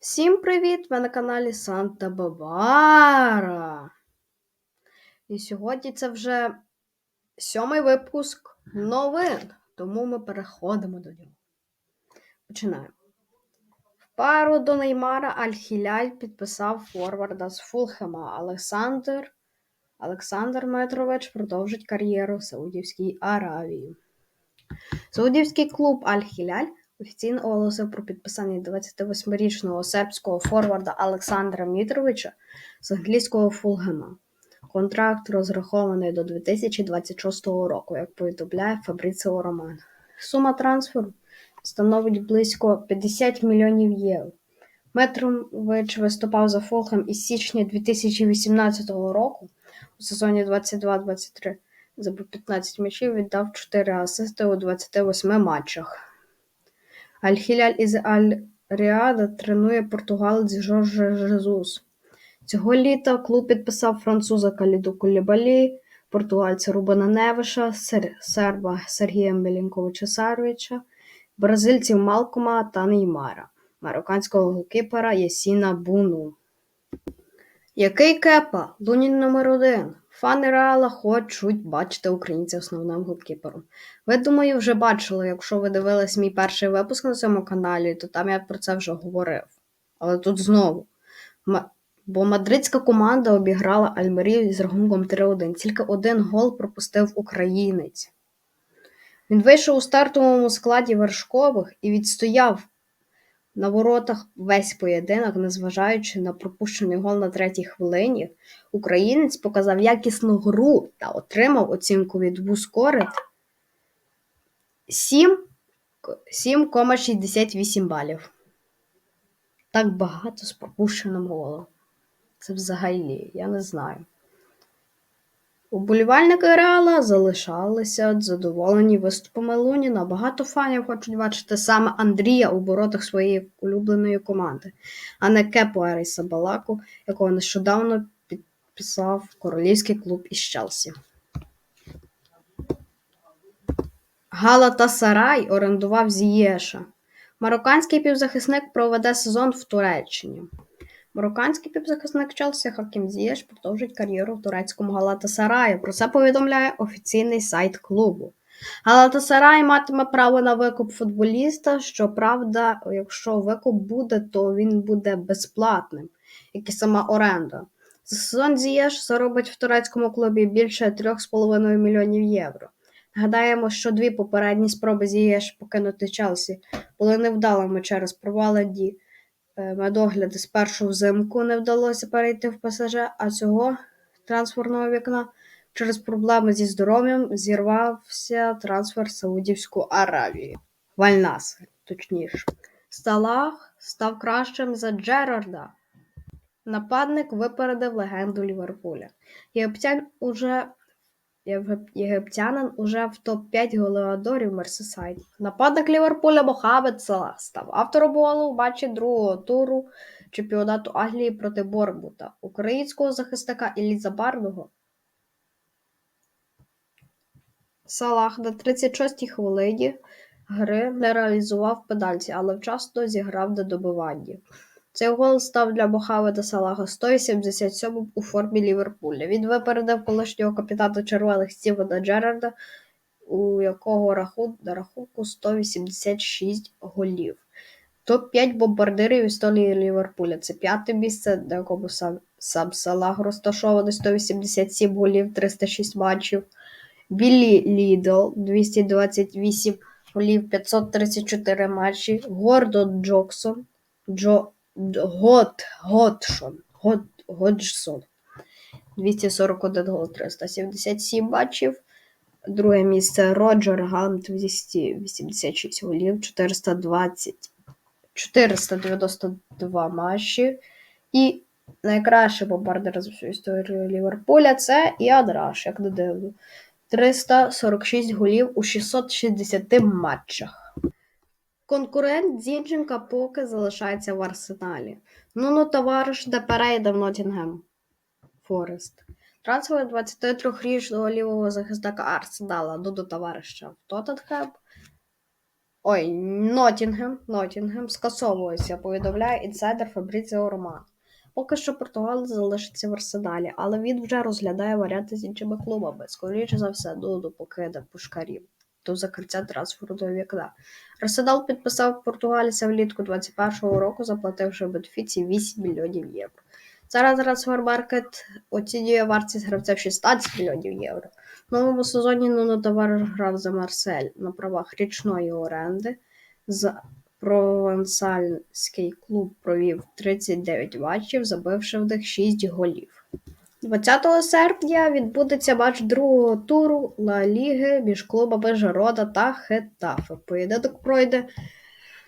Всім привіт! Ви на каналі Санта Бабара. І сьогодні це вже сьомий випуск новин, тому ми переходимо до нього. Починаємо. В пару до Неймара Аль-Хіляль підписав форварда з Фулхема Олександр. Олександр Метрович продовжить кар'єру в Саудівській Аравії. Саудівський клуб Аль-Хіляль офіційно оголосив про підписання 28-річного сербського форварда Олександра Мітровича з англійського Фулгема. Контракт розрахований до 2026 року, як повідомляє Фабріціо Роман. Сума трансферу становить близько 50 мільйонів євро. Метрович виступав за Фулхем із січня 2018 року у сезоні 22-23 забив 15 м'ячів, віддав 4 асисти у 28 матчах. Аль-Хіляль із Аль-Ріада тренує португалець Жорже Жезус. Цього літа клуб підписав француза Каліду Кулібалі, португальця Рубана Невиша, сер- серба Сергія Мелінковича Саровича, бразильців Малкома та Неймара, марокканського голкіпера Ясіна Буну. Який кепа? Лунін номер один. Фани Реала хочуть бачити українця основним голкіпером. Ви, думаю, вже бачили, якщо ви дивились мій перший випуск на цьому каналі, то там я про це вже говорив. Але тут знову. Бо мадридська команда обіграла Альмерію з рахунком 3-1. Тільки один гол пропустив українець. Він вийшов у стартовому складі вершкових і відстояв на воротах весь поєдинок, незважаючи на пропущений гол на третій хвилині. Українець показав якісну гру та отримав оцінку від Бускорет 7 7,68 балів. Так багато з пропущеним голом. Це взагалі, я не знаю. Уболівальники Реала залишалися задоволені виступами Луніна. Багато фанів хочуть бачити саме Андрія у воротах своєї улюбленої команди, а не Кепу Еріса Балаку, якого нещодавно підписав королівський клуб із Челсі. Галатасарай орендував Зієша. Марокканський півзахисник проведе сезон в Туреччині. Марокканський півзахисник Челсі Хакім Зієш продовжить кар'єру в турецькому Галатасараї. Про це повідомляє офіційний сайт клубу. Галатасарай матиме право на викуп футболіста. Щоправда, якщо викуп буде, то він буде безплатним, як і сама оренда. За сезон Зієш заробить в турецькому клубі більше 3,5 мільйонів євро. Нагадаємо, що дві попередні спроби Зієш покинути Челсі були невдалими через провали ді е, медогляди спершу взимку не вдалося перейти в ПСЖ, а цього трансферного вікна через проблеми зі здоров'ям зірвався трансфер в Саудівську Аравію. Вальнас, точніше. Сталах став кращим за Джерарда. Нападник випередив легенду Ліверпуля. Єгиптян уже Єгиптянин уже в топ-5 голеадорів Мерсисайді. Нападник Ліверпуля Мохамед Салах став автором голу у матчі другого туру чемпіонату Англії проти Борнмута. Українського захисника Іллі Бардого Салах на 36-й хвилині гри не реалізував педальці, але вчасно зіграв на добиванні. Цей гол став для Мохамеда Салаха 177 у формі Ліверпуля. Він випередив колишнього капітана червоних Стівена Джерарда, у якого рахун, на рахунку 186 голів. Топ-5 бомбардирів історії Ліверпуля. Це п'яте місце, на якому сам, сам Салах розташований 187 голів, 306 матчів. Біллі Лідл 228 голів, 534 матчі. Гордон Джоксон, Джо, Гот, Готшон, Гот, Годжсон 241 гол, 377 матчів. Друге місце Роджер Гант 286 голів, 420, 492 матчі. І найкращий бомбардир за всю історію Ліверпуля це Іан Раш, як дивно. 346 голів у 660 матчах. Конкурент Зінченка поки залишається в арсеналі. Ну ну товариш де перейде в Ноттінгем Форест. Трансфер 23-річного лівого захисника Арсенала Дуду товариша в Тоттенхем Ой, Нотінгем, Нотінгем скасовується, повідомляє інсайдер Фабріціо Романо. Поки що Португал залишиться в арсеналі, але він вже розглядає варіанти з іншими клубами. Скоріше за все, Дуду покине пушкарів до закриття трансферного вікна. Арсенал підписав португальця влітку 21-го року, заплативши Бенфіці 8 мільйонів євро. Зараз трансфермаркет оцінює вартість гравця в 16 мільйонів євро. В новому сезоні Нуно Тавареш грав за Марсель на правах річної оренди. З провансальський клуб провів 39 матчів, забивши в них 6 голів. 20 серпня відбудеться матч другого туру Ла Ліги між клубами Жерода та Хетафе. Поєдинок пройде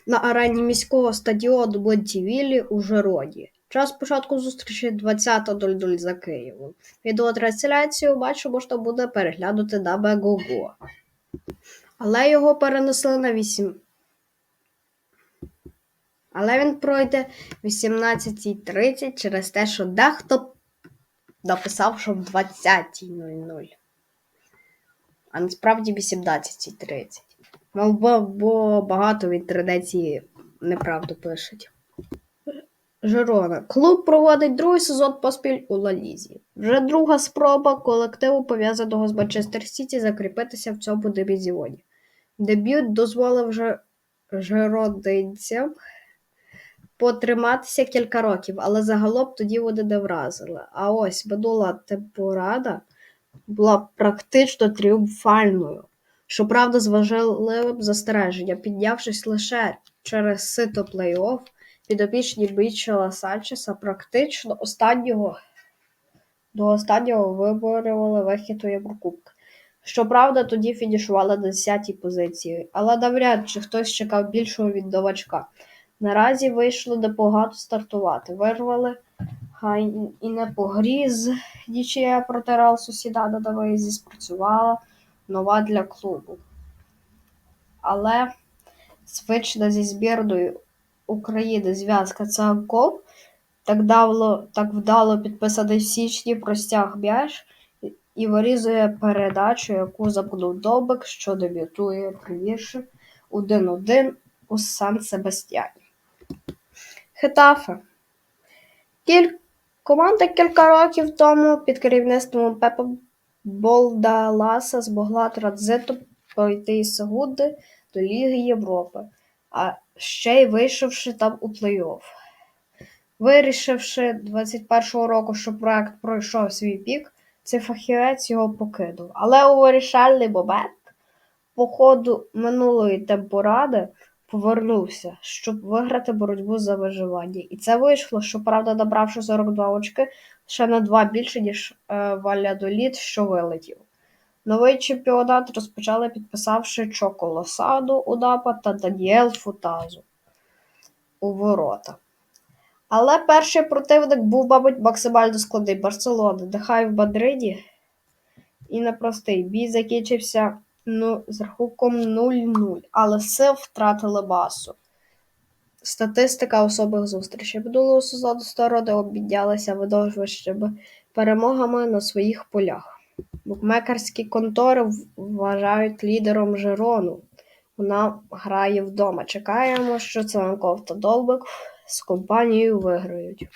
на арені міського стадіону Монтівілі у Жероді. Час початку зустрічі 20.00 за Києвом. Відеотрансляцію матчу можна буде переглянути на Мегого. Але його перенесли на 8. Але він пройде 18.30 через те, що дехто написав, що в 20.00. А насправді 18.30. Мов бо, бо багато в інтернеті неправду пишуть. Жирона. Клуб проводить другий сезон поспіль у Лалізі. Вже друга спроба колективу, пов'язаного з Манчестер Сіті, закріпитися в цьому дивізіоні. Дебют дозволив жиродинцям потриматися кілька років, але загалом тоді вони не вразили. А ось минула темпорада була практично тріумфальною. Щоправда, з важливим застереженням, піднявшись лише через сито плей-офф, підопічні Мічела Санчеса практично останнього до останнього виборювали вихід у Єврокубок. Щоправда, тоді фінішували на 10-й позиції, але навряд чи хтось чекав більшого від новачка. Наразі вийшло непогано стартувати. Вирвали хай і не по грі з нічия проти Реал Сосідада на спрацювала нова для клубу. Але звична зі збірною України зв'язка Цанков так давно, так вдало підписаний в січні простяг м'яч і вирізує передачу, яку запнув Довбик, що дебютує привівши 1-1 у Сан Себастьяні. Хетафе. Команда кілька років тому під керівництвом Пепа Болдаласа змогла транзитом пройти із Сегунди до Ліги Європи, а ще й вийшовши там у плей-офф. Вирішивши 21-го року, що проект пройшов свій пік, цей фахівець його покинув. Але у вирішальний момент, по ходу минулої темпоради, повернувся, щоб виграти боротьбу за виживання. І це вийшло, щоправда, набравши 42 очки, ще на два більше, ніж е, Валядоліт, що вилетів. Новий чемпіонат розпочали, підписавши Чоко Лосаду у напад та Даніел Футазу у ворота. Але перший противник був, мабуть, максимально складний Барселона, нехай в Мадриді і непростий. Бій закінчився з рахунком 0-0, але сил втратили масу. Статистика особих зустрічей. Минулого сезону сторони обмінялися видовищими перемогами на своїх полях. Букмекерські контори вважають лідером Жерону. Вона грає вдома. Чекаємо, що Цанков та Долбик з компанією виграють.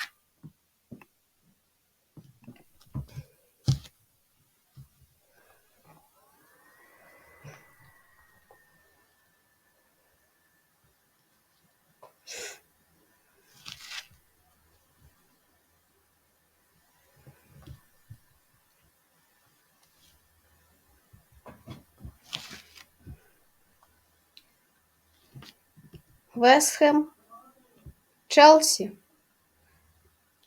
Вестхем Челсі.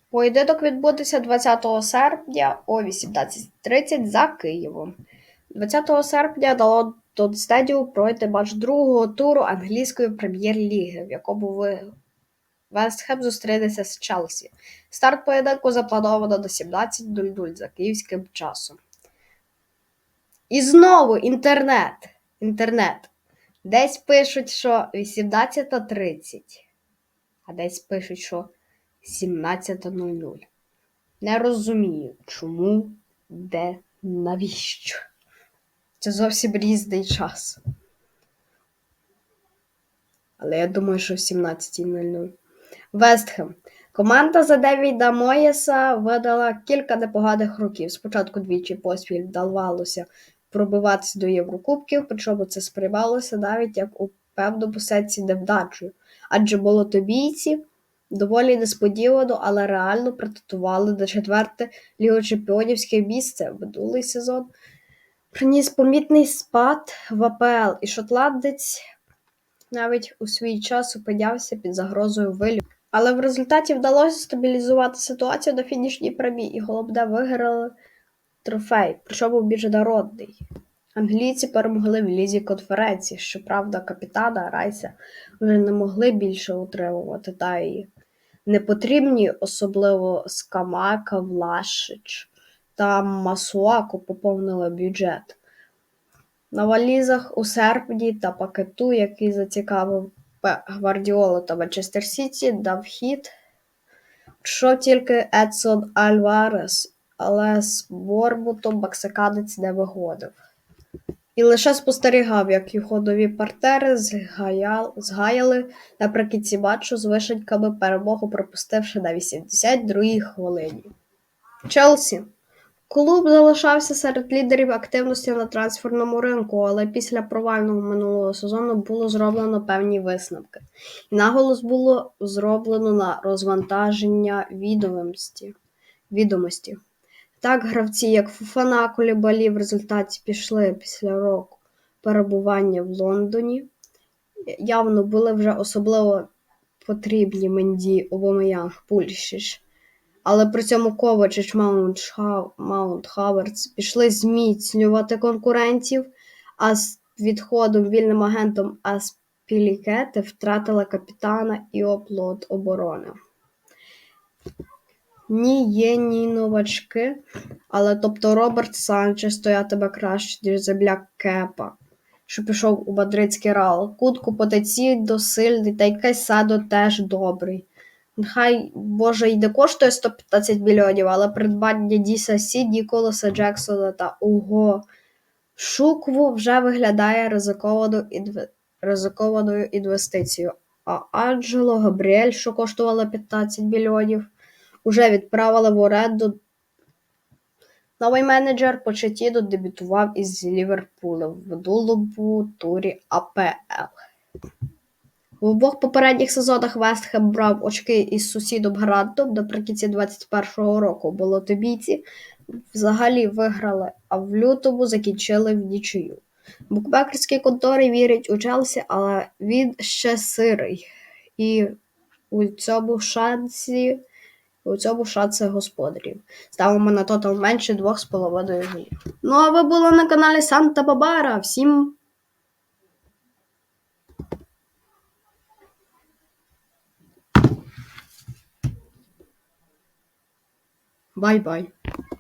Поєдинок відбудеться 20 серпня о 18.30 за Києвом. 20 серпня на Лондон Стедіум пройде матч другого туру англійської прем'єр-ліги, в якому Вестхем зустрінеться з Челсі. Старт поєдинку заплановано до 17.00 за київським часом. І знову інтернет. Інтернет. Десь пишуть, що 18.30, а десь пишуть, що 17.00. Не розумію, чому, де, навіщо. Це зовсім різний час. Але я думаю, що в 17.00. Вестхем. Команда за Девіда Моєса видала кілька непоганих років. Спочатку двічі поспіль вдавалося пробиватися до Єврокубків, причому це сприймалося навіть як у певному сенсі невдачею. Адже болотобійці доволі несподівано, але реально претендували на четверте лігочемпіонівське місце минулий сезон. Приніс помітний спад в АПЛ, і шотландець навіть у свій час опинявся під загрозою вилю. Але в результаті вдалося стабілізувати ситуацію на фінішній прямій, і головне виграли трофей, причому міжнародний. Англійці перемогли в лізі конференції. Щоправда, капітана Райса вже не могли більше утримувати, та й непотрібні, особливо Скамака, Влашич та Масуаку поповнили бюджет. На валізах у серпні та пакету, який зацікавив Гвардіолу та Манчестер Сіті, дав хід. Що тільки Едсон Альварес, але з Бормутом мексиканець не виходив. І лише спостерігав, як його нові партнери згаял- згаяли наприкінці матчу з вишеньками перемогу пропустивши на 82-й хвилині. Челсі. Клуб залишався серед лідерів активності на трансферному ринку, але після провального минулого сезону було зроблено певні висновки. І наголос було зроблено на розвантаження відомості. відомості. Так, гравці, як Фуфана, Кулібалі в результаті пішли після року перебування в Лондоні. Явно були вже особливо потрібні Менді, Обомеянг, Пульшіш. Але при цьому Ковачич, Маунт, Хаверц пішли зміцнювати конкурентів, а з відходом вільним агентом Аспілікети втратила капітана і оплот оборони. Ні, є ні новачки, але тобто Роберт Санчес стоятиме краще, ніж земляк Кепа, що пішов у мадридський Реал. Кутку потенційно сильний, та й Кайсадо теж добрий. Нехай, Боже, й не коштує 115 мільйонів, але придбання Діса Сі, Ніколаса Джексона та Уго Шукву вже виглядає ризикованою, інве... ризикованою інвестицією. А Анджело Габріель, що коштувало 15 мільйонів, уже відправили в оренду. Новий менеджер Почетіно дебютував із Ліверпулем в минулому турі АПЛ. В обох попередніх сезонах Вестхем брав очки із сусідом Грантом наприкінці 21-го року. Болотобійці взагалі виграли, а в лютому закінчили в нічию. Букмекерські контори вірять у Челсі, але він ще сирий. І у цьому шансі у цьому шанси господарів. Ставимо на тотал менше 2,5 голів. Ну а ви були на каналі Санта Бабара. Всім бай-бай.